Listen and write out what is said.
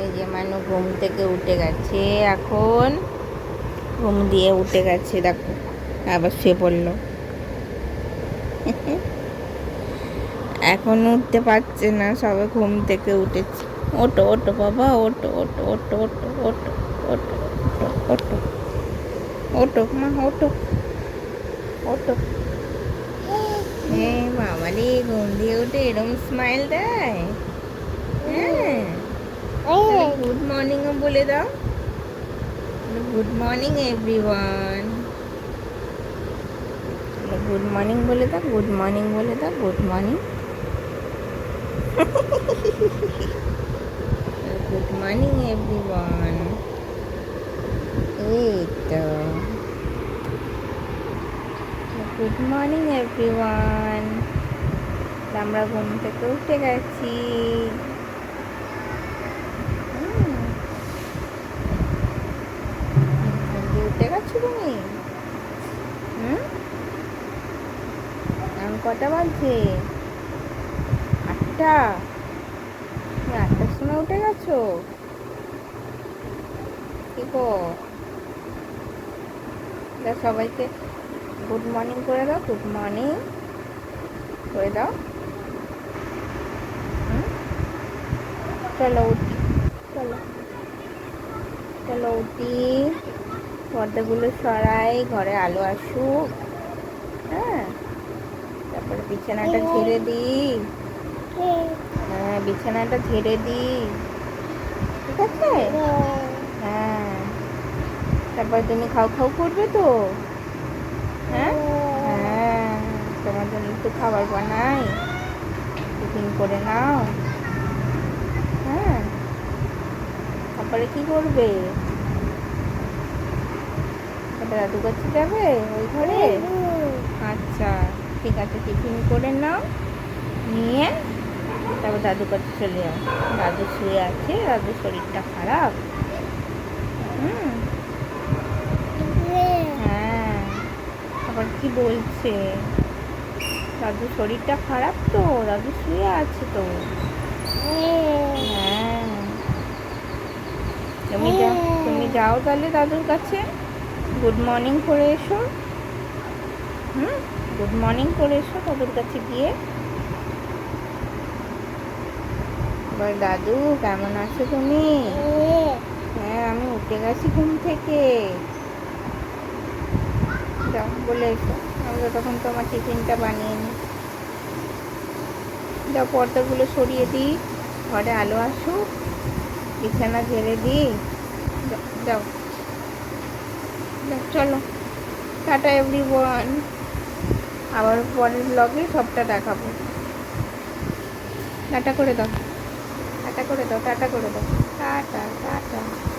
এই যে মানু ঘুম থেকে উঠে গেছে, এখন ঘুম দিয়ে উঠে গেছে, দেখো, আবার শুয়ে পড়ল। এখন উঠতে পারছে না, সবে ঘুম থেকে উঠেছে। ওটো ওটো বাবা ওটো ওটো ওটো ওটো ওটো ওটো ওটো ওটো মা ওটো ওটো হ্যাঁ বাবা রে ঘুম দিয়ে উঠে এরম স্মাইল দেয়। হ্যাঁ। গুড মর্নিং বলে দাও good morning everyone good morning বলে দাও গুড মর্নিং বলে দাও good morning good morning everyone এই তো গুড মর্নিং এভরিওয়ান আমরা ঘুম থেকে উঠে গেছি হুম। ঘুম তুমি হুম? কটা বাজছে? আটটা? তুমি আটটার সময় উঠে গেছো? কি সবাইকে গুড মর্নিং করে দাও গুড মর্নিং করে দাও। চলো উঠি। চলো। চলো উঠি। পর্দাগুলো সরাই ঘরে আলো আসুক। হ্যাঁ? তারপরে বিছানাটা ঝেড়ে দিই। হ্যাঁ বিছানাটা ঝেড়ে দিই। ঠিক আছে? হ্যাঁ। তারপর তুমি খাও খাও করবে তো? হ্যাঁ? হ্যাঁ। তোমার জন্য একটু খাবার বানাই। টিফিন করে নাও। হ্যাঁ? তারপরে কি করবে? দাদু কাছে যাবে ওই ঘরে? আচ্ছা ঠিক আছে, টিফিন করে নাও, নিয়ে তারপর দাদু কাছে চলে যাও দাদু শুয়ে আছে দাদুর শরীরটা খারাপ। হুম। হ্যাঁ আবার কি বলছে? দাদু শরীরটা খারাপ তো দাদু শুয়ে আছে তো। হ্যাঁ। তুমি যাও তুমি যাও তাহলে দাদুর কাছে। গুড মর্নিং করে এসো। হুম? গুড মর্নিং করে এসো দাদুর কাছে গিয়ে। এবার দাদু কেমন আছো তুমি? হ্যাঁ আমি উঠে গেছি ঘুম থেকে। যাও বলে এসো। আমি তখন তোমার টিফিনটা বানিয়ে নিই। যাও পর্দাগুলো সরিয়ে দিই। ঘরে আলো আসুক বিছানা ঝেড়ে দিই। যাও, চলো। টাটা এভরি ওয়ান আবার পরের ব্লগে সবটা দেখাবো। টাটা করে দাও। টাটা করে দাও, টাটা করে দাও। Tata tata.